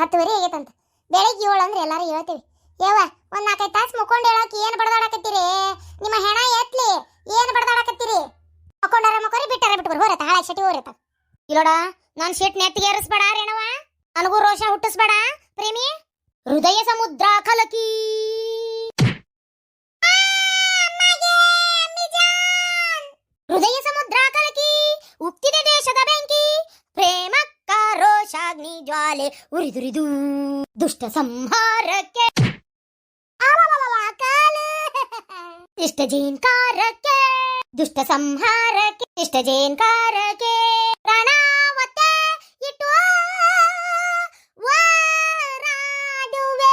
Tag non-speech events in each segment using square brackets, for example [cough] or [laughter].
ಹತ್ತುವರೆ ಆಗೈತಂತ. ಬೆಳಗ್ಗೆ ಏಳು ಅಂದ್ರೆ ಎಲ್ಲರೂ ಹೇಳ್ತೀವಿ. ಯವ್ವ, ಒಂದ್ ನಾಲ್ಕೈದು ತಾಸು ಮುಕ್ಕೊಂಡು ಹೇಳಕ್ ಏನ್ ಬಡದಾಡಕತ್ತೀರಿ? ನಿಮ್ಮ ಹೆಣ ಎತ್ಲಿ ಏನ್ ಬಡದಾಡಕತ್ತೀರಿ? ಮಕ್ಕೊಂಡಾರ ಮಕ್ಕೋರಿ ಬಿಟ್ಟಾರ ಬಿಟ್ಟು ಹೋರತ್ತ ಹಾಳ ಶಟಿ ಹೋರತ್ತ. ಇಲ್ಲೋಡ, ನಾನ್ ಶೀಟ್ ನೆತ್ತಿಗೆ ಏರಿಸ್ಬೇಡ ರೇಣವ ನನಗೂ ರೋಷ ಹುಟ್ಟಿಸ್ಬೇಡ. ಪ್ರೇಮಿ, ಹೃದಯ ಸಮುದ್ರ ಕಲಕಿ. ಹೃದಯ ಸಮುದ್ರ ಜ್ವಾಲೆ ಉರಿದುರಿದು ದುಷ್ಟ ಸಂಹಾರಕ್ಕೆ. ಇಷ್ಟ ಜೇನ್ಕಾರಕ್ಕೆ ದುಷ್ಟ ಸಂಹಾರಕ್ಕೆ. ಇಷ್ಟ ಜೇನ್ಕಾರಕ್ಕೆ ಪ್ರಣಾಮತೆ ಇಟ್ಟು ಹೋರಾಡುವೆ.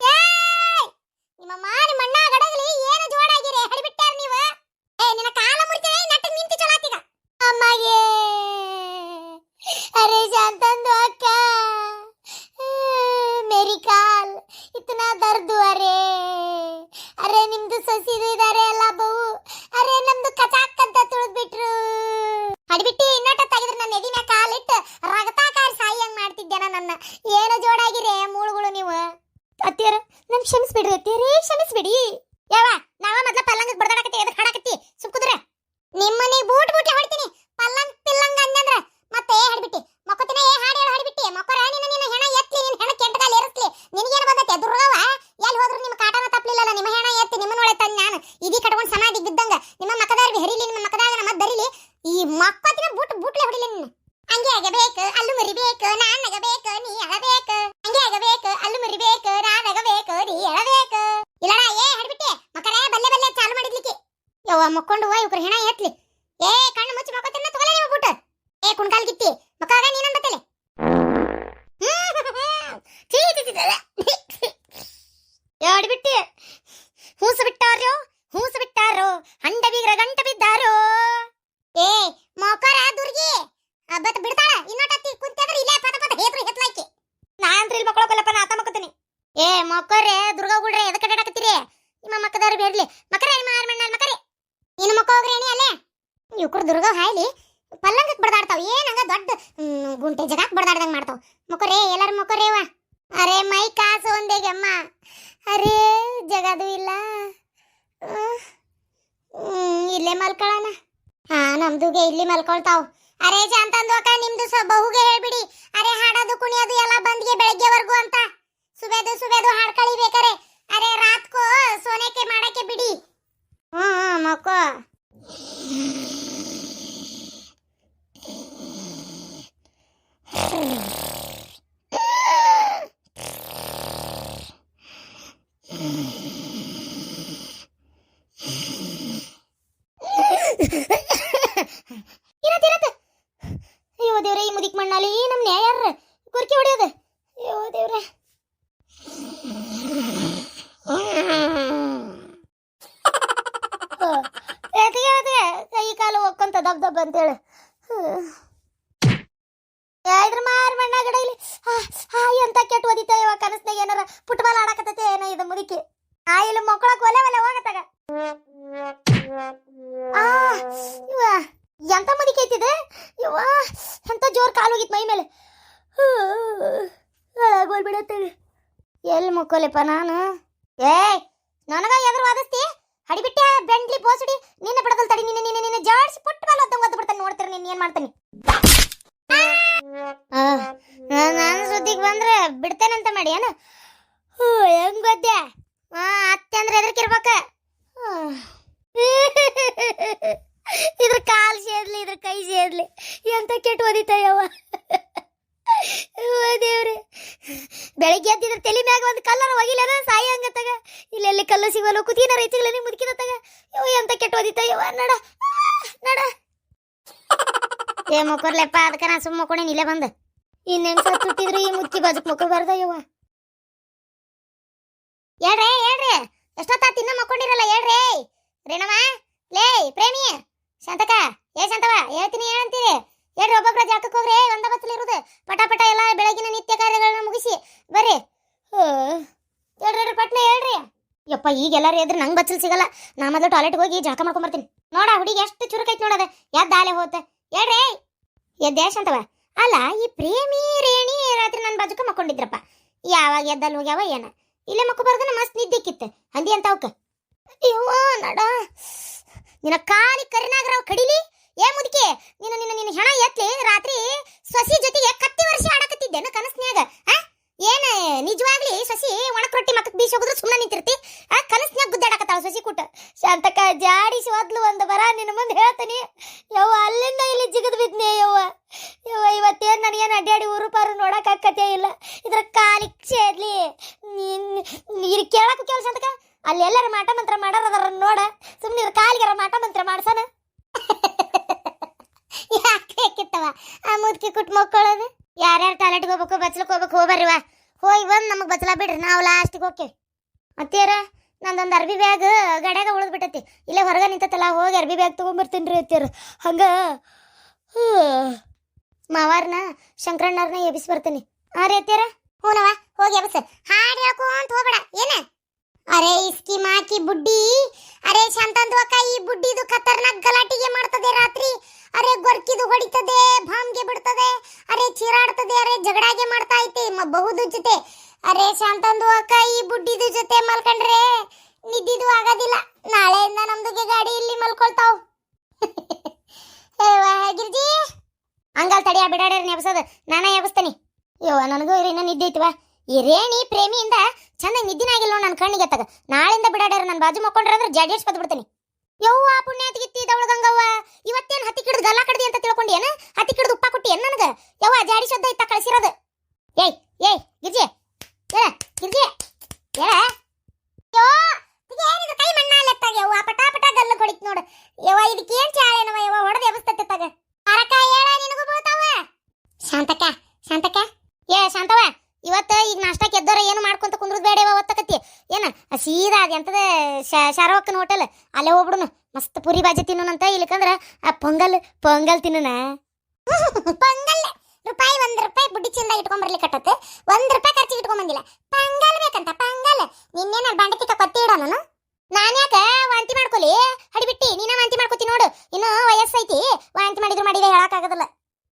ಏಯ್! ನಿಮ್ಮ ಮಾರಿ ಮಣ್ಣ ಗಡಗಲಿ ಏನು ಜೋಡಾಗಿರಿ ಹಡಿಬಿಟ್ಟಾರ ನೀವು ಏ ನಿನ್ನ ಕಾಲ ಮುರಿತೇನೆ ನಟ್ಟ ನಿಂತು ಚಲಾತಿಗ ಅಮ್ಮಗೆ ಅರೆ ಶಾಂತಂದು ಅಕ್ಕ ಮೇರಿ ಕಾಲ್ ಇತನಾ ದರ್ದು ಅರೆ ಅರೆ ನಿಮ್ದು ಸಸಿದು ಇದಾರೆ ಅಲ್ಲ ಬಹು ಅರೆ ನಮ್ದು ಕಚಾಕ್ ಅಂತ ತುಳಿದ್ಬಿಟ್ರು ಅಡಿಬಿಟ್ಟಿ ಇನ್ನೊಟ್ಟ ತೆಗೆದ್ರೆ ನನ್ನ ಎದಿನ ಕಾಲಿಟ್ಟು ರಗತಾಕಾರಿ ಸಾಯಿ ಹಂಗ್ ಮಾಡ್ತಿದ್ದೇನ ನನ್ನ ಏನು ಜೋಡಾಗಿರಿ ಮೂಳುಗಳು ನೀವು ಅತ್ತಿಯರ ನಮ್ ಕ್ಷಮಿಸ್ಬಿಡ್ರಿ ಅತ್ತಿಯರೇ ಕ್ಷಮಿಸ್ಬಿಡಿ ಯಾವ ನಾವ ಮೊದ್ಲ ಪಲ್ಲಂಗ ಬಡದಾಡಕತ್ತಿ ಎದಕ್ ಹಾಡಕತ್ತಿ ಸುಮ್ಕುದ್ರೆ ನಿಮ್ಮನಿ ಬೂಟ್ ಬೂಟ್ಲೆ ಹೊಡಿತೀನಿ ಪಲ್ಲಂಗ್ ಪಿಲ್ಲಂಗ್ ಅಂದಂದ್ರ ಮತ್ತೆ ಹಡ್ಬಿಟ್ಟಿ ಮಕ್ಕತಿನ ಏ ಹಾಡು ಹೇಳು ಹಡ್ಬಿಟ್ಟಿ ಮಕ್ಕರ ನಿನ್ನ ನಿನ್ನ ಹೆಣ ಎತ್ಲಿ ನಿನ್ನ ಹೆಣ ಕೆಂಟಗಾಲ ಏರಿಸ್ಲಿ ನಿನಗೇನು ಬಂದತ್ತೆ ದುರ್ಗವ ಎಲ್ಲಿ ಹೋದ್ರು ನಿಮ್ಮ ಕಾಟನ ತಪ್ಪಲಿಲ್ಲಲ್ಲ ನಿಮ್ಮ ಹೆಣ ಎತ್ತಿ ನಿಮ್ಮನ್ನೊಳೆ ತಂದ್ ನಾನು ಇದೀ ಕಟ್ಕೊಂಡು ಸಮಾಧಿ ಬಿದ್ದಂಗ ನಿಮ್ಮ ಮಕದಾರ್ವಿ ಹರಿಲಿ ನಿಮ್ಮ ಮಕದಾಗ ನಮ್ಮ ಧರಿಲಿ ಈ ಮಕ್ಕತಿನ ಬೂಟ್ ಬೂಟ್ಲೆ ಹೊಡಿಲಿ ನಿನ್ನ ಹಂಗೆ ಆಗಬೇಕು ಅಲ್ಲು ಮರಿಬೇಕು ನಾನ್ ನಗಬೇಕು ನೀ ಅಳಬೇಕು ಹಂಗೆ ಆಗಬೇಕು ಅಲ್ಲು ಮರಿಬೇಕು ನಾನ್ ನಗಬೇಕು ನೀ ಅಳಬೇಕು ಇಲ್ಲಡ ಏ ಹಡ್ಬಿಟ್ಟೆ ಮಕರೇ ಬಲ್ಲೆ ಬಲ್ಲೆ ಚಾಲು ಮಾಡಿದ್ಲಿಕ್ಕೆ ಯವ್ವ ಮಕ್ಕೊಂಡು ಹೋಯ್ ಇವ್ರ ಹೆಣ ಎತ್ಲಿ ಏ ಕಣ್ಣು ಮುಚ್ಚಿ ಮಕ್ಕೋತಿನ ತಗೊಳ್ಳಿ ನೀವು ಬೂಟ್ ಏ ಕುಣ್ಕಾಲ್ ಕಿತ್ತಿ ಮಕ್ಕಾಗ ನೀನಂದ ಬತ್ತಲೆ ಯಾಡ್ಬಿಟ್ಟಿ ಹೂಸ ಬಿಟ್ಟಾರ್ಯೋ ಹೂಸ ಬಿಟ್ಟಾರೋ ಹಂಡ ಬೀಗ್ರ ಗಂಟ ಬಿದ್ದಾರೋ ಏ ಮೋಕರ ದುರ್ಗಿ ಬತ್ ಬಿಡ್ತಾಳ ಇನ್ನೊಟ್ಟತ್ತಿ ಕುಂತಂದ್ರೆ ಇಲ್ಲೇ ಪದ ಪದ ಹೇತ್ರು ಹೆತ್ಲಾಕಿ ನಾನ್ ಇಲ್ಲಿ ಮಕ್ಕಳಕ್ಕಲ್ಲಪ್ಪ ನಾ ಆತ ಮಕ್ಕತೀನಿ ಏ ಮಕ್ಕರೇ ದುರ್ಗಾ ಗುಡ್ರೆ ಎದಕ್ಕೆ ಅಡ್ಡಾಡಕತ್ತೀರಿ ನಿಮ್ಮ ಮಕ್ಕದಾರು ಬೇಡ್ಲಿ ಮಕರೇ ನಿಮ್ಮ ಆರ್ ಮಣ್ಣಲ್ ಮಕರೇ ನೀನು ಮಕ್ಕ ಹೋಗ್ರಿ ಏನಿ ಅಲ್ಲೇ. ಇವ್ಕರು ದುರ್ಗ ಹಾಯ್ಲಿ. ಪಲ್ಲಂಗಕ್ಕೆ ಬಡದಾಡ್ತಾವ. ಏನಂಗ ದೊಡ್ಡ ಗುಂಟೆ ಜಗಕ್ಕೆ ಬಡದಾಡ್ದಂಗ್ ಮಾಡ್ತಾವ. ಮುಖರೇ ಎಲ್ಲಾರು ಮುಖರೇವ ಅರೆ, ಮೈ ಕಾಸು ಒಂದೇಗೆ ಅಮ್ಮ. ಅರೆ, ಜಗದು ಇಲ್ಲ. ಇಲ್ಲೇ ಮಲ್ಕೊಳ್ಳೋಣ ಹಾ ನಮ್ದುಗೆ ಇಲ್ಲಿ ಮಲ್ಕೊಳ್ತಾವ್. ಅರೆ ಜಾಂತಂದು ಅಕ್ಕ ನಿಮ್ದು ಸ ಬಹುಗೆ ಹೇಳ್ಬಿಡಿ. ಅರೆ, ಹಾಡೋದು, ಕುಣಿಯೋದು ಎಲ್ಲ ಬಂದ್ಗೆ ಬೆಳಗ್ಗೆವರೆಗೂ ಅಂತ. ಸುಬೇದು ಸುಬೇದು ಹಾಡ್ಕಳಿ ಬೇಕಾರೆ ದೇವ್ರೆ ನಮ್ಮ ನ್ಯಾಯಾರ ಕುರ್ಕಿ ಹೊಡಿಯೋದು. ಅಯ್ಯೋ ದೇವ್ರ. ಕೈ ಕಾಲು ಹೋಗ್ಕೊಂತ ದಬ್ ದಬ್ ಅಂತೇಳಿ. ಇದ್ರ ಮಾರ್ ಮಣ್ಣ ಇಲ್ಲಿ. ಹಾ ಎಂತ ಕೆಟ್ಟ ಓದಿತ ಇವಾಗ ಕನಸ್ನಾಗ ಏನಾರ ಫುಟ್ಬಾಲ್ ಆಡಕತ್ತೈತೆ ಏನೋ ಇದು ಮುದುಕಿ. ಆ ಇಲ್ಲಿ ಮಕ್ಕಳಕ್ ಒಲೆ ಒಲೆ ಹೋಗತ್ತಾಗ ಮುಕ್ಕೋಲೆಪ್ಪ ನಾನು. ಏಯ್, ನನಗ ಎದುರು ವಾದಿಸ್ತಿ? ಹಡಿಬಿಟ್ಟೆ ಬೆಂಡ್ಲಿ, ಬೋಸಡಿ, ನಿನ್ನ ಬಿಡದಲ್ ತಡಿ, ನಿನ್ನ ನಿನ್ನ ನಿನ್ನ ಜಾಡ್ಸಿ ಪುಟ್ಟ ಮೇಲೆ ಒತ್ತಂಗ್ ಒದ್ದು ಬಿಡ್ತಾನೆ ನೋಡ್ತೀರಿ ನೀನ್ ಏನ್ ಮಾಡ್ತಾನೆ? ನಾನು ಸುದ್ದಿಗೆ ಬಂದ್ರೆ ಬಿಡ್ತೇನಂತ ಮಾಡಿ, ಏನು? ಹ್ಞೂ ಹೆಂಗ್ ಆ, ಅತ್ತೆ ಅಂದ್ರೆ ಎದರ್ಕಿರ್ಬೇಕ ಇದ್ರ ಕಾಲು ಸೇರ್ಲಿ ಇದ್ರ ಕೈ ಸೇರ್ಲಿ ಎಂತ ಕೆಟ್ಟು ಓದಿತಾಯವ ದೇವ್ರೆ. ಬೆಳಿಗ್ಗೆ ಎದ್ದಿದ್ರ ತಲೆ ಮ್ಯಾಗ ಒಂದು ಕಲ್ಲರ ಒಗಿಲೇನ? ಸಾಯಿ ಹಂಗತ್ತಾಗ ಇಲ್ಲೆಲ್ಲಿ ಕಲ್ಲು ಸಿಗಲ್ಲ ಕುತಿನ ರೈತಿಗಳೇ ಮುದುಕಿದತ್ತಾಗ ಯೋ ಎಂತ ಕೆಟ್ಟು ಇವ ನಡ. ನಡ. ಏ, ಮುಕ್ಕರ್ಲೆಪ್ಪ, ಅದಕ್ಕೆ ನಾ ಸುಮ್ಮ ಕೊಡೇನಿ ಇಲ್ಲೇ ಬಂದ. ಇನ್ನೇನ್ ಸತ್ ಹುಟ್ಟಿದ್ರು ಈ ಮುತ್ತಿ ಬಾಜುಕ್ ಮುಕ್ಕಬಾರ್ದ ಯವ್ವ. ಹೇಳ್ರಿ ಹೇಳ್ರಿ. ಎಷ್ಟೊತ್ತ ತಿನ್ನ ಮಕ್ಕೊಂಡಿರಲ್ಲ, ಹೇಳ್ರಿ. ರೇಣವ ಲೇ, ಪ್ರೇಮಿ ಶಾಂತಕ ಏ ಶಾಂತವ ಹೇಳ್ತೀನಿ ಏನಂತೀರಿ ಹೇಳ್ರಿ ಒಬ್ಬೊಬ್ಬರ ಜಾಗಕ್ಕೆ ಹೋಗ್ರಿ? ಒಂದ ಬತ್ತಲು ಇರುದು. ಪಟ ಪಟ ಎಲ್ಲ ಬೆಳಗಿನ ನಿತ್ಯ ಕಾರ್ಯಗಳನ್ನ ಮುಗಿಸಿ ಬರ್ರಿ. ಹೇಳ್ರಿ ಪಟ್ನ, ಹೇಳ್ರಿ. ಯಪ್ಪ, ಈಗ ಎಲ್ಲಾರು ಎದ್ರೆ ನಂಗೆ ಬಚ್ಚಲ್ ಸಿಗಲ್ಲ. ನಾ ಮೊದಲು ಟಾಯ್ಲೆಟ್ ಹೋಗಿ ಜಳಕ ಮಾಡ್ಕೊಂಬರ್ತೀನಿ. ನೋಡ ಹುಡುಗಿ ಎಷ್ಟು ಚುರುಕೈತಿ ನೋಡದ ಯಾವ ಆಲೆ ಹೋತ? ಹೇಳ್ರಿ. ಎದ್ದೇಶ್ ಅಂತವ. ಅಲ್ಲ, ಈ ಪ್ರೇಮಿ ರೇಣಿ ರಾತ್ರಿ ನನ್ನ ಬಾಜುಕ ಮಕ್ಕೊಂಡಿದ್ರಪ್ಪ. ಯಾವಾಗ ಎದ್ದಲ್ಲಿ ಹೋಗ್ಯಾವ ಏನ? ಇಲ್ಲೇ ಮಕ್ಕೋಬಾರ್ದನ ಮಸ್ತ್ ನಿದ್ದಿಕ್ಕಿತ್ತು ಹಂದಿ ಅಂತ ಅವಕ್ಕ ನಡ. ನಿನ್ನ ಕಾಲಿ ಕರಿನಾಗ್ರವ ಕಡಿಲಿ? ಏ ಮುದುಕಿ, ನೀನು ನಿನ್ನ ನಿನ್ನ ಹೆಣ ಎತ್ಲಿ ರಾತ್ರಿ ಸಸಿ ಜೊತೆಗೆ ಕತ್ತಿ ವರ್ಷ ಆಡಕತ್ತಿದ್ದೇನು ಕನಸ್ನ್ಯಾಗ ಏನ, ನಿಜವಾಗ್ಲಿ ಸಸಿ ಒಣಕ್ ರೊಟ್ಟಿ ಮಕ್ಕ ಬೀಸಿ ಹೋಗುದ್ರೆ ಸುಮ್ಮನೆ ನಿಂತಿರ್ತಿ? ಆ, ಕನಸ್ನ್ಯಾಗ ಗುದ್ದಾಡಕತ್ತಾಳ ಸಸಿ ಕೂಟ. ಶಾಂತಕ ಜಾಡಿಸಿ ಒದ್ಲು ಒಂದು ಬರ ನಿನ್ನ ಮುಂದೆ ಹೇಳ್ತೀನಿ. ಯವ್ವ, ಅಲ್ಲಿಂದ ಇಲ್ಲಿ ಜಿಗದ್ ಬಿದ್ನೆ ಯವ್ವ. ಯವ್ವ, ಇವತ್ತೇನು ನನಗೇನು ಅಡ್ಡಾಡಿ ಊರು ಪಾರು ನೋಡಕ್ ಆಕತೆ ಇಲ್ಲ. ಇದ್ರ ಕಾಲಿ ಸೇರ್ಲಿ ನೀರು ಕೇಳಕ್ಕೂ ಕೇಳ ಶಾಂತಕ ಅಲ್ಲಿ ಎಲ್ಲರ ಮಾಟ ಮಂತ್ರ ಮಾಡಾರ ನೋಡ. ಸುಮ್ಮನೆ ಕಾಲಿಗಾರ ಮಾಟ ಮಂತ್ರ ಮಾಡ್ಸನ. ಯಾಕೆ ಆ ಮುದ್ಕಿ ಕುಟ್ ಮಕ್ಕಳದು. ಯಾರ್ಯಾರು ಟಾಯ್ಲೆಟ್ಗೆ ಹೋಗ್ಬೇಕು ಬಚ್ಲಕ್ಕೆ ಹೋಗ್ಬೇಕು ಹೋಗ್ಬರ್ರಿವ ಹೋಗಿ ಬಂದು ನಮಗೆ ಬಚ್ಚಲ ಬಿಡ್ರಿ, ನಾವು ಲಾಸ್ಟಿಗೆ ಹೋಗ್ತೇವೆ ಅತ್ತೇರ ನಂದೊಂದು ಅರ್ಬಿ ಬ್ಯಾಗ್ ಗಡ್ಯಾಗ ಉಳಿದು ಬಿಟ್ಟೈತಿ ಇಲ್ಲೇ ಹೊರಗೆ ನಿಂತತ್ತಲ್ಲ ಹೋಗಿ ಅರ್ಬಿ ಬ್ಯಾಗ್ ತೊಗೊಂಬರ್ತೀನಿ ರೀ ಅತ್ತಿಯರು ಹಂಗೆ ಮಾವಾರನ ಮಾವಾರ್ನ ಶಂಕರಣ್ಣವ್ರನ್ನ ಎಬ್ಬಿಸಿ ಬರ್ತೀನಿ. ಹಾಂ ರೀ ಅತ್ತಿಯರ ಹ್ಞೂನವ ಹೋಗಿ ಎಬ್ಬಿಸ. ಹಾಡು ಹೇಳ್ಕೊಂತ ಹೋಗ್ಬೇಡ, ಏನ? ಅರೆ, ಇಸ್ಕಿ ಮಾಕಿ ಬುಡ್ಡಿ. ಅರೆ, ಶಾಂತಂದು ಅಕ್ಕ, ಈ ಬುಡ್ಡಿದು ಖತರ್ನಾಕ್ ಗಲಾಟಿಗೆ ಮಾಡ್ತದೆ ರಾತ್ರಿ. ಅರೆ ಗೊರ್ಕಿದು ಹೊಡಿತದೆ, ಭಾಮ್ಗೆ ಬಿಡ್ತದೆ, ಅರೆ ಚೀರಾಡ್ತದೆ, ಅರೆ ಜಗಡಾಗೆ ಮಾಡ್ತಾ ಐತಿ, ಮ- ಬಹುದು ಜೊತೆ. ಅರೆ ಶಾಂತಂದು ಅಕ್ಕ, ಈ ಬುಡ್ಡಿದು ಜೊತೆ ಮಲ್ಕೊಂಡ್ರೆ ನಿದ್ದಿದು ಆಗೋದಿಲ್ಲ. ನಾಳೆಯಿಂದ ನಮ್ದುಗೆ ಗಾಡಿ ಇಲ್ಲಿ ಮಲ್ಕೊಳ್ತಾವ್. [laughs] ಗಿರ್ಜಿ ಹಂಗಲ್ ತಡಿಯ ಬಿಡಾಡ್ರಿ ಎಬ್ಸೋದು. ನಾನೇ ಎಬ್ಸ್ತೇನೆ. ಯೋ ನನಗೂ ಇನ್ನ ನಿದ್ದೆ ಐತಿವ ಈ ರೇಣಿ ಪ್ರೇಮಿಯಿಂದ ಚಂದ ನಿದ್ದಿನಾಗಿಲ್ಲ ನನ್ನ ಕಣ್ಣಿಗೆ ತಗ ನಾಳಿಂದ ಬಿಡಾಡ್ಯಾರ ನನ್ನ ಬಾಜು ಮಕ್ಕೊಂಡ್ರೆ ಅಂದ್ರೆ ಜಡ್ಜೆಸ್ ಬದ್ ಯವ್ವ ಪುಣ್ಯಾತಿಗಿತ್ತಿ ದವಳಗಂಗವ್ವ ಇವತ್ತೇನ್ ಹತ್ತಿ ಕಿಡ್ದು ಗಲ್ಲ ಕಡ್ದಿ ಅಂತ ತಿಳ್ಕೊಂಡಿ ಏನ? ಹತ್ತಿ ಕಿಡ್ದು ಉಪ್ಪ ಕೊಟ್ಟಿ ಏನು ನನಗ? ಯವ್ವ, ಜಾಡಿ ಶಬ್ದ ಇತ್ತ ಕಳ್ಸಿರೋದು. ಏಯ್ ಏಯ್, ಗಿರ್ಜಿ. ಏ ಗಿರ್ಜಿ. ಏ ಯೋ ಏನಿದು ಕೈ ಮಣ್ಣಾಲೆತ್ತಾಗ ಯವ್ವ? ಪಟ ಪಟ ಗಲ್ಲ ಕೊಡಿತ್ ನೋಡು. ಯವ್ವ, ಇದಕ್ಕೆ ಏನ್ ಚಾಳೇನವ ಯವ್ವ ಹೊಡೆದು ಎಬಸ್ತತ್ತೆ ತಗ ಅರಕ ಹೇಳ, ನಿನಗೂ ಬೀಳ್ತಾವ. ಶಾಂತಕ್ಕ ಶಾಂತಕ್ಕ. ಏ ಶಾಂತವ ಇವತ್ತ ಈಗ ನಾಷ್ಟಕ್ಕೆ ಎದ್ದೋರ ಏನು ಮಾಡ್ಕೊಂತ ಕುಂದ್ರದ್ ಬೇಡ ಒತ್ತಕತ್ತಿ. ಏನ, ಸೀದಾ ಅದ ಎಂತದ ಶಾರವಕ್ಕನ ಹೋಟೆಲ್. ಅಲ್ಲೇ ಹೋಗ್ಬಿಡುನು. ಮಸ್ತ್ ಪುರಿ ಬಾಜಿ ತಿನ್ನೋಣಂತ ಇಲ್ಲಕಂದ್ರ ಆ ಪೊಂಗಲ್ ಪೊಂಗಲ್ ತಿನ್ನೋಣ. ಪೊಂಗಲ್, ರೂಪಾಯಿ ಒಂದ್ ರೂಪಾಯಿ ಬುಡ್ಡಿ ಚೀಲದಾಗ ಇಟ್ಕೊಂಬರ್ಲಿಕ್ಕಟ್ಟತ್ತೆ ಒಂದ್ ರೂಪಾಯಿ ಖರ್ಚಿಗೆ ಇಟ್ಕೊಂಬಂದಿಲ್ಲ ಪಂಗಲ್ ಬೇಕಂತ, ಪಂಗಲ್. ನಿನ್ನೇನ ಬಂಡತಿಕ ಕೊತ್ತಿ ಇಡೋ ನಾನು ನಾನ್ಯಾಕ ವಾಂತಿ ಮಾಡ್ಕೊಲಿ? ಹಡಿಬಿಟ್ಟಿ, ನೀನ ವಾಂತಿ ಮಾಡ್ಕೊತಿ ನೋಡು. ಇನ್ನು ವಯಸ್ಸೈತಿ. ವಾಂತಿ ಮಾಡಿದ್ರು ಮಾಡಿದೆ ಹೇಳಕ್ಕಾಗದಿಲ್ಲ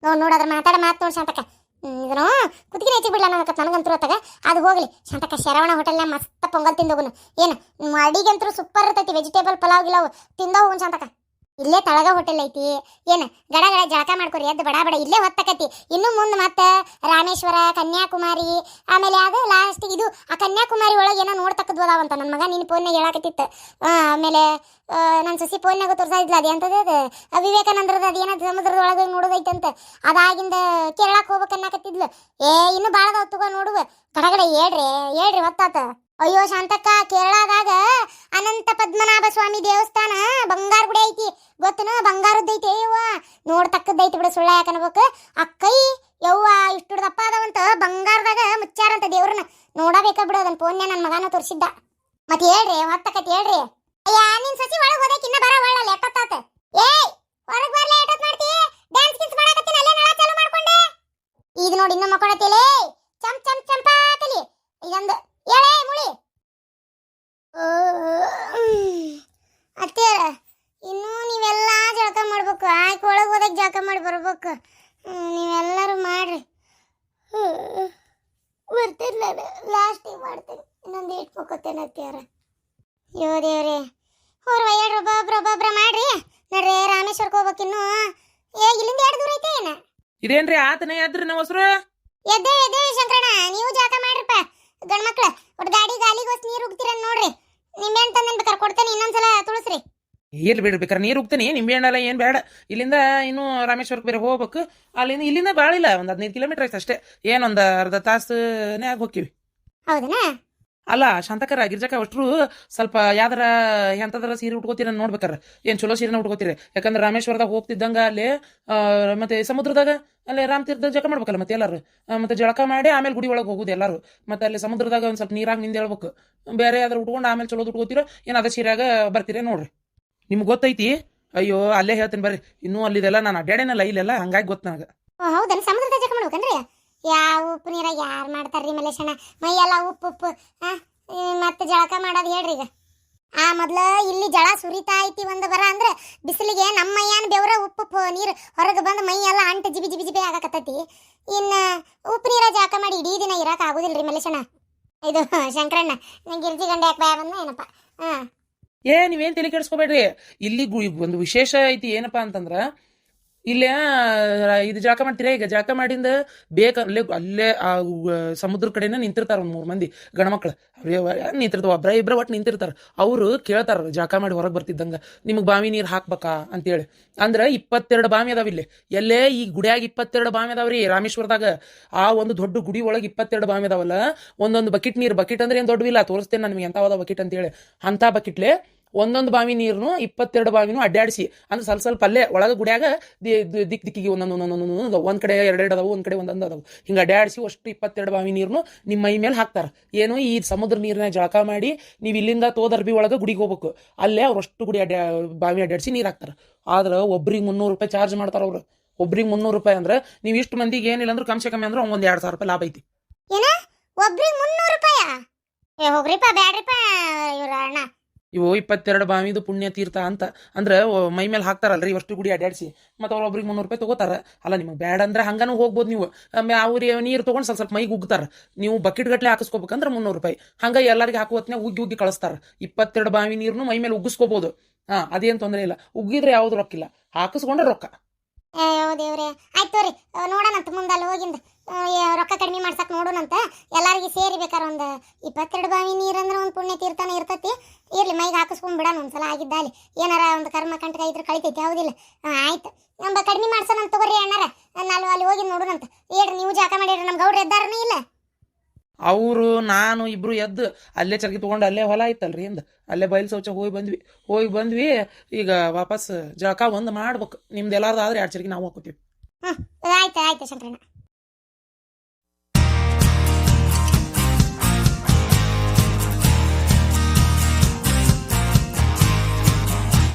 ನೋಡ್ ನೋಡ್ ಅದ್ರ ಮಾತಾಡ ಮಾತು ನೋಡ್ ಹ್ಮ್, ಕುದಿಗೆ ಕುತ್ತಿಗೆ ಹೆಚ್ಚಿ ಬಿಡ್ಲ ನನಗೆ ನನಗಂತೂ ಅತ್ತಾಗ ಅದು ಹೋಗ್ಲಿ. ಶಾಂತಕ ಶರವಣ ಹೋಟೆಲ್ನ ಮಸ್ತ್ ಪೊಂಗಲ್ ತಿಂದೋಗುನು ಏನು ಅಡಿಗೆ ಅಡಿಗಂತೂ ಸೂಪರ್ ಇರ್ತೈತಿ ವೆಜಿಟೇಬಲ್ ಪಲಾವ್ ಗಿಲಾವ್ ತಿಂದೋಗುನ್ ಶಾಂತಕ ಇಲ್ಲೇ ತಳಗ ಹೋಟೆಲ್ ಐತಿ. ಏನು ಗಡ ಗಡ ಜಳಕ ಮಾಡ್ಕೊರಿ ಎದ್ದು ಬಡ ಬಡ ಇಲ್ಲೇ ಹೊತ್ತಕತಿ. ಇನ್ನು ಮುಂದೆ ಮತ್ತೆ ರಾಮೇಶ್ವರ ಕನ್ಯಾಕುಮಾರಿ ಆಮೇಲೆ ಅದು ಲಾಸ್ಟ್ ಇದು ಆ ಕನ್ಯಾಕುಮಾರಿ ಒಳಗೆ ಏನೋ ನೋಡ್ತಕ್ಕದ್ದು ಅದಾವಂತ ನನ್ನ ಮಗ ನಿನ್ನ ಫೋನ್ನಾಗ ಹೇಳಕತ್ತಿತ್ತು. ಆ, ಆಮೇಲೆ ನನ್ನ ಸಸಿ ಫೋನ್ನಾಗ ತೋರ್ಸಾ ಇದ್ಲ ಅದು ಎಂತದ ಅದು? ವಿವೇಕಾನಂದರದ ಅದು ಏನದು ಸಮುದ್ರದ ಒಳಗೆ ನೋಡೋದೈತಂತ ಅದಾಗಿಂದ ಕೇರಳಕ್ಕೆ ಹೋಗ್ಬೇಕು ಏ ಇನ್ನು ಭಾಳ ತಗೋ ನೋಡುವ. ಕಡಗಡೆ ಹೇಳ್ರಿ ಹೇಳ್ರಿ ಹೊತ್ತಾತ ಅಯ್ಯೋ ಶಾಂತಕ್ಕ ಕೇರಳದಾಗ ಅನಂತ ಪದ್ಮನಾಭ ಸ್ವಾಮಿ ದೇವಸ್ಥಾನ ಗೊತ್ತನ? ಬಂಗಾರದ್ದೈತೆ ಯವ್ವ. ನೋಡ್ತಕ್ಕದ್ದೈತೆ ಬಿಡು ಸುಳ್ಳ ಯಾಕನ್ಬೇಕು ಆ ಕೈ ಯವ್ವ, ಇಷ್ಟು ದಪ್ಪ ಅದಾವಂತ ಬಂಗಾರದಾಗ ಮುಚ್ಚಾರಂತ ದೇವ್ರನ್ನ. ನೋಡಬೇಕ ಬಿಡು ಅದನ್ನ ಫೋನ್ಯ ನನ್ನ ಮಗನ ತೋರಿಸಿದ್ದ. ಮತ್ತೆ ಹೇಳ್ರಿ ಹೊತ್ತಕತ್ ಹೇಳ್ರಿ. ಅಯ್ಯ, ನಿನ್ ಸಸಿ ಒಳಗೆ ಹೋದಕ್ಕೆ ಇನ್ನ ಬರ ಒಳ್ಳ ಎಟ್ಟತ್ತಾತ ಏಯ್ ಹೊರಗ್ ಬರ್ಲೇ ಎಟ್ಟತ್ ಮಾಡ್ತಿ? ಡ್ಯಾನ್ಸ್ ಗಿನ್ಸ್ ಮಾಡಕತ್ತೀನಿ, ಅಲ್ಲೇ ನಳ ಚಾಲು ಮಾಡ್ಕೊಂಡೆ. ಈಗ ನೋಡಿ ಇನ್ನು ಮಕ್ಕೊಳತಿಲೇ ಚಮ್ ಚಮ್ ಚಂಪಾಕಲಿ ಇದೊಂದು, ಹೇಳೇ, ಮುಳಿ. ಅತ್ತೆ ಇನ್ನೂ ನೀವೆಲ್ಲ ಜಳಕ ಮಾಡ್ಬೇಕು. ಆಯ್ಕೆ ಒಳಗೆ ಹೋದಾಗ ಜಳಕ ಮಾಡಿ ಬರ್ಬೇಕು. ನೀವೆಲ್ಲರೂ ಮಾಡ್ರಿ. ಬರ್ತೀರಿ ಬರ್ತೀನಿ ನಾನು. ಲಾಸ್ಟಿಗೆ ಮಾಡ್ತೀನಿ. ಇನ್ನೊಂದು ಏಟ್ ಮುಕ್ಕೋತೇನೆ ಅತ್ಯಾರ ಯೋ ದೇವ್ರಿ. ಹೋರ್ ಎರಡು ಒಬ್ಬೊಬ್ರು ಒಬ್ಬೊಬ್ರ ಮಾಡ್ರಿ. ನೋಡ್ರಿ ರಾಮೇಶ್ವರಕ್ಕೆ ಹೋಗ್ಬೇಕಿನ್ನು ಏ ಇಲ್ಲಿಂದ ಎರಡು ದೂರ ಐತೆ ಏನ? ಇದೇನ್ರಿ ಆತನ ಎದ್ರಿ ನಮ್ಮ ಹೆಸರು? ಎದ್ದೇವೆ ಎದ್ದೇ ಶಂಕರಣ್ಣ. ನೀವು ಜಳಕ ಮಾಡ್ರಿಪ್ಪ. ಗಂಡ್ಮಕ್ಳು ಒಟ್ಟು ಗಾಡಿ ಗಾಲಿಗೋಸ್ ನೀರು ಉಗ್ತೀರ ನೋಡ್ರಿ. ನಿಂಬೆಹಣ್ಣು ತಂದು ಬೇಕಾರೆ ಕೊಡ್ತೇನೆ ಇನ್ನೊಂದ್ಸಲ ತುಳಸ್ರಿ. ಇರ್ಲಿ ಬಿಡ್ರಿ ಬೇಕಾರೆ ನೀರು ಹೋಗ್ತೀನಿ ನಿಂಬೆ ಹಣ್ಣೆಲ್ಲ ಏನು ಬೇಡ. ಇಲ್ಲಿಂದ ಇನ್ನೂ ರಾಮೇಶ್ವರಕ್ಕೆ ಬೇರೆ ಹೋಗ್ಬೇಕು. ಅಲ್ಲಿಂದ ಇಲ್ಲಿಂದ ಭಾಳ ಇಲ್ಲ ಒಂದು ಹದಿನೈದು ಕಿಲೋಮೀಟರ್ ಆಯ್ತು ಅಷ್ಟೇ. ಏನೊಂದು ಅರ್ಧ ತಾಸನ್ಯಾಗ ಹೋಗ್ತೀವಿ ಹೌದನಾ? ಅಲ್ಲ ಶಾಂತಕರ ಗಿರ್ಜಕ ಅಷ್ಟ್ರು ಸ್ವಲ್ಪ ಯಾವ್ದಾರ ಎಂಥದ್ರ ಸೀರೆ ಉಟ್ಕೋತೀರ ನೋಡ್ಬೇಕಾರ. ಏನು ಚಲೋ ಸೀರೆನ ಉಟ್ಕೋತೀರಿ? ಯಾಕಂದ್ರೆ ರಾಮೇಶ್ವರದಾಗ ಹೋಗ್ತಿದ್ದಂಗ ಅಲ್ಲಿ ಮತ್ತೆ ಸಮುದ್ರದಾಗ ಅಲ್ಲಿ ರಾಮ್ ತೀರ್ಥ ಜಳಕ ಮಾಡ್ಬೇಕಲ್ಲ ಮತ್ತೆ ಎಲ್ಲಾರು. ಮತ್ತೆ ಜಳಕ ಮಾಡಿ ಆಮೇಲೆ ಗುಡಿ ಒಳಗೆ ಹೋಗುದು ಎಲ್ಲಾರು. ಮತ್ತೆ ಅಲ್ಲಿ ಸಮುದ್ರದಾಗ ಒಂದು ಸ್ವಲ್ಪ ನೀರಾಗ ನಿಂದ ಹೇಳ್ಬೇಕು. ಬೇರೆ ಯಾವ್ದಾರು ಉಟ್ಕೊಂಡು ಆಮೇಲೆ ಚಲೋದು ಉಟ್ಕೋತೀರೋ? ಏನು ಅದ ಸೀರೆಯಾಗ ಬರ್ತೀರಿ ನೋಡ್ರಿ. ನಿಮ್ಗೆ ಗೊತ್ತೈತಿ? ಅಯ್ಯೋ, ಅಲ್ಲೇ ಹೇಳ್ತೀನಿ ಬರ್ರಿ. ಇನ್ನೂ ಅಲ್ಲಿದೆಲ್ಲ ನಾನು ಅಡ್ಡಾಡೇನಲ್ಲ ಇಲ್ಲೆಲ್ಲ, ಹಂಗಾಗಿ ಗೊತ್ತು ನನಗೆ. ಹೌದನ್? ಸಮುದ್ರದ ಜಳಕ ಮಾಡ್ಬೇಕನ್ರಿ? ಯಾವ ಉಪ್ಪು ನೀರ ಯಾರು ಮಾಡ್ತಾರ್ರಿ ಮೈ ಎಲ್ಲ ಉಪ್ಪು ಉಪ್ಪು. ಹಾಂ ಮತ್ತೆ ಜಳಕ ಮಾಡೋದು ಹೇಳ್ರಿ ಈಗ. ಆ, ಮೊದ್ಲ ಇಲ್ಲಿ ಜಳ ಸುರಿತಾ ಐತಿ ಒಂದು ಬರ ಅಂದ್ರೆ ಬಿಸಿಲಿಗೆ ನಮ್ಮ ಮೈಯಾನ್ ಬೆವರ ಉಪ್ಪು ನೀರು ಹೊರಗೆ ಬಂದು ಮೈ ಎಲ್ಲ ಅಂಟು ಜಿಬಿ ಜಿಬಿ ಜಿಬಿ ಆಗಕತ್ತೈತಿ. ಇನ್ನು ಉಪ್ಪು ನೀರ ಜಳಕ ಮಾಡಿ ಇಡೀ ದಿನ ಇರಕ್ಕೆ ರೀ ಮಲೇಶಣ್ಣ ಇದು, ಶಂಕರಣ್ಣ, ನಂಗೆ ಗಿರ್ಜಿ ಗಂಡ ಯಾಕೆ ಬಂದ ಏನಪ್ಪ? ಹಾ ಏ, ನೀವೇನ್ ತಲೆ ಕೆಡಿಸ್ಕೋಬೇಡ್ರಿ. ಇಲ್ಲಿ ಒಂದು ವಿಶೇಷ ಐತಿ ಏನಪ್ಪಾ ಅಂತಂದ್ರ, ಇಲ್ಲೇ ಇದು ಜಳಕ ಮಾಡ್ತೀರಾ? ಈಗ ಜಳಕ ಮಾಡಿಂದ ಬೇಕ ಅಲ್ಲೇ ಅಲ್ಲೇ, ಆ ಸಮುದ್ರ ಕಡೆನ ನಿಂತಿರ್ತಾರ ಒಂದು ಮೂರು ಮಂದಿ ಗಣಮಕ್ಳು ನಿಂತಿರ್ತಾವ? ಒಬ್ಬರ ಇಬ್ರ ಒಟ್ಟು ನಿಂತಿರ್ತಾರ. ಅವರು ಕೇಳ್ತಾರ ಜಳಕ ಮಾಡಿ ಹೊರಗೆ ಬರ್ತಿದ್ದಂಗ. ನಿಮ್ಗೆ ಬಾವಿ ನೀರು ಹಾಕ್ಬೇಕಾ ಅಂತೇಳಿ. ಅಂದ್ರ ಇಪ್ಪತ್ತೆರಡು ಬಾವಿ ಅದಾವ ಇಲ್ಲಿ. ಎಲ್ಲೇ ಈ ಗುಡಿಯಾಗ ಇಪ್ಪತ್ತೆರಡು ಬಾವಿ ಅದಾವ್ರಿ ರಾಮೇಶ್ವರದಾಗ. ಆ ಒಂದು ದೊಡ್ಡ ಗುಡಿ ಒಳಗೆ ಇಪ್ಪತ್ತೆರಡು ಬಾವಿ ಅದಾವಲ್ಲ, ಒಂದೊಂದು ಬಕೆಟ್ ನೀರು, ಬಕೆಟ್ ಅಂದ್ರೆ ಏನು ದೊಡ್ಡವಿಲ್ಲ, ತೋರಿಸ್ತೇನೆ ನಿಮ್ಗೆ ಎಂತಾವದ ಬಕೆಟ್ ಅಂತೇಳಿ. ಅಂತ ಬಕೆಟ್ಲೆ ಒಂದೊಂದು ಬಾವಿ ನೀರ್ನು ಇಪ್ಪತ್ತೆರಡು ಬಾವಿನೂ ಅಡ್ಡಾಡಿಸಿ. ಅಂದ್ರೆ ಸ್ವಲ್ಪ ಸ್ವಲ್ಪ ಅಲ್ಲೇ ಒಳಗೆ ಗುಡಿಯಾಗ ದಿಕ್, ದಿಕ್ಕಿಗೆ ಒಂದೊಂದು ಒಂದೊಂದು ಒಂದೊಂದು ಒಂದ್ ಕಡೆ ಎರಡೆರಡು ಅದಾವು, ಒಂದ್ ಕಡೆ ಒಂದೊಂದು ಅದಾವು. ಹಿಂಗೆ ಅಡ್ಡಾಡಿಸಿ ಅಷ್ಟು ಇಪ್ಪತ್ತೆರಡು ಬಾವಿ ನೀರನ್ನು ನಿಮ್ಮ ಮೈ ಮೇಲೆ ಹಾಕ್ತಾರ. ಏನು ಈ ಸಮುದ್ರ ನೀರಿನ ಜಳಕ ಮಾಡಿ ನೀವು ಇಲ್ಲಿಂದ ತೋದರ್ಬಿ ಒಳಗೆ ಗುಡಿಗೆ ಹೋಗ್ಬೇಕು. ಅಲ್ಲೇ ಅವ್ರು ಅಷ್ಟು ಗುಡಿ ಅಡ್ಡಾ, ಬಾವಿ ಅಡ್ಡಾಡಿಸಿ ನೀರು ಹಾಕ್ತಾರ. ಆದ್ರೆ ಒಬ್ರಿಗೆ ಮುನ್ನೂರು ರೂಪಾಯಿ ಚಾರ್ಜ್ ಮಾಡ್ತಾರ ಅವ್ರು. ಒಬ್ರಿಗೆ ಮುನ್ನೂರು ರೂಪಾಯಿ ಅಂದ್ರೆ ನೀವು ಇಷ್ಟು ಮಂದಿಗೆ ಏನಿಲ್ಲ ಅಂದ್ರೆ ಕಮ್ಸೆ ಕಮ್ಮಿ ಅಂದ್ರೆ ಒಂದು ಎರಡು ಸಾವಿರ ರೂಪಾಯಿ ಲಾಭ ಐತಿ. ಒಬ್ರಿಗೆ ಮುನ್ನೂರು ರೂಪಾಯಿ? ಹೋಗ್ರಿಪ್ಪ, ಬ್ಯಾಡ್ರಿಪ್ಪ, ಇವ್ರ ಅಣ್ಣ. ಇವು ಇಪ್ಪತ್ತೆರಡು ಬಾವಿದು ಪುಣ್ಯ ತೀರ್ಥ ಅಂತ. ಅಂದ್ರೆ ಮೈ ಮೇಲೆ ಹಾಕ್ತಾರಲ್ರಿ ಇವಷ್ಟು ಗುಡಿ ಅಡ್ಡಾಡಿಸಿ ಮತ್ತೆ ಅವ್ರೊಬ್ರಿಗೆ ಮುನ್ನೂರು ರೂಪಾಯಿ ತಗೋತಾರ. ಅಲ್ಲ, ನಿಮಗೆ ಬ್ಯಾಡ ಅಂದ್ರೆ ಹಂಗನೂ ಹೋಗ್ಬೋದು ನೀವು. ಅವ್ರಿಗೆ ನೀರು ತೊಗೊಂಡು ಸ್ವಲ್ಪ ಸ್ವಲ್ಪ ಮೈಗೆ ಉಗ್ತಾರೆ. ನೀವು ಬಕೆಟ್ ಗಟ್ಟಲೆ ಹಾಕಿಸ್ಕೋಬೇಕಂದ್ರೆ ಮುನ್ನೂರು ರೂಪಾಯಿ. ಹಂಗ ಎಲ್ಲರಿಗೆ ಹಾಕುವತ್ನೇ ಉಗ್ಗಿ ಉಗ್ಗಿ ಕಳಿಸ್ತಾರ. ಇಪ್ಪತ್ತೆರಡು ಬಾವಿ ನೀರನ್ನು ಮೈ ಮೇಲೆ ಉಗ್ಗಿಸ್ಕೋಬೋದು. ಹಾಂ, ಅದೇನು ತೊಂದರೆ ಇಲ್ಲ. ಉಗ್ಗಿದ್ರೆ ಯಾವ್ದು ರೊಕ್ಕಿಲ್ಲ. ಹಾಕಿಸ್ಕೊಂಡ್ರೆ ರೊಕ್ಕ. ಅಯ್ಯೋ ದೇವ್ರೆ. ಆಯ್ತು ರೀ ನೋಡೋಣಂತ ಮುಂದೆ ಅಲ್ಲಿ ಹೋಗಿಂದ. ರೊಕ್ಕ ಕಡಿಮೆ ಮಾಡ್ಸಕ್ ನೋಡೋಣಂತ ಎಲ್ಲಾರಿಗೆ ಸೇರಿ ಬೇಕಾರ ಒಂದು ಇಪ್ಪತ್ತೆರಡು ಬಾವಿ ನೀರಂದ್ರೆ ಒಂದು ಪುಣ್ಯ ತೀರ್ಥನ ಇರ್ತತಿ. ಇರಲಿ, ಮೈಗೆ ಹಾಕಿಸ್ಕೊಂಡ್ ಬಿಡೋಣ ಒಂದ್ಸಲ ಆಗಿದ್ದ ಅಲ್ಲಿ. ಏನಾರ ಒಂದು ಕರ್ಮ ಕಂಟಕ ಇದ್ರೆ ಕಳಿತೈತಿ ಹೌದಿಲ್ಲ ಆಯ್ತು. ನಮ್ಮ ಕಡಿಮೆ ಮಾಡ್ಸೋಣ ತಗೋರಿ ಅಣ್ಣಾರ. ನಾನು ಅಲ್ಲಿ ಹೋಗಿ ನೋಡೋಣಂತ ಹೇಳ್ರಿ ನೀವು ಜಾಕ ಮಾಡಿರಿ ನಮ್ಮ ಗೌಡ್ರು ಎದ್ದಾರನೇ ಇಲ್ಲ? ಅವರು, ನಾನು ಇಬ್ರು ಎದ್ದು ಅಲ್ಲೇ ಚರಗಿ ತಗೊಂಡು ಅಲ್ಲೇ ಹೊಲ ಐತಲ್ರಿ ಹಿಂದ. ಅಲ್ಲೇ ಬಯಲು ಶೌಚ ಹೋಗಿ ಬಂದ್ವಿ. ಹೋಗಿ ಬಂದ್ವಿ, ಈಗ ವಾಪಸ್ ಜಳಕ ಒಂದು ಮಾಡ್ಬೇಕು. ನಿಮ್ದು ಎಲ್ಲಾರ್ದು ಆದ್ರೆ ಎರಡು ಚರಗಿ ನಾವು ಹಾಕೋತೀವಿ ಆಯ್ತು ಆಯ್ತು ಶಂಕರಣ್ಣ.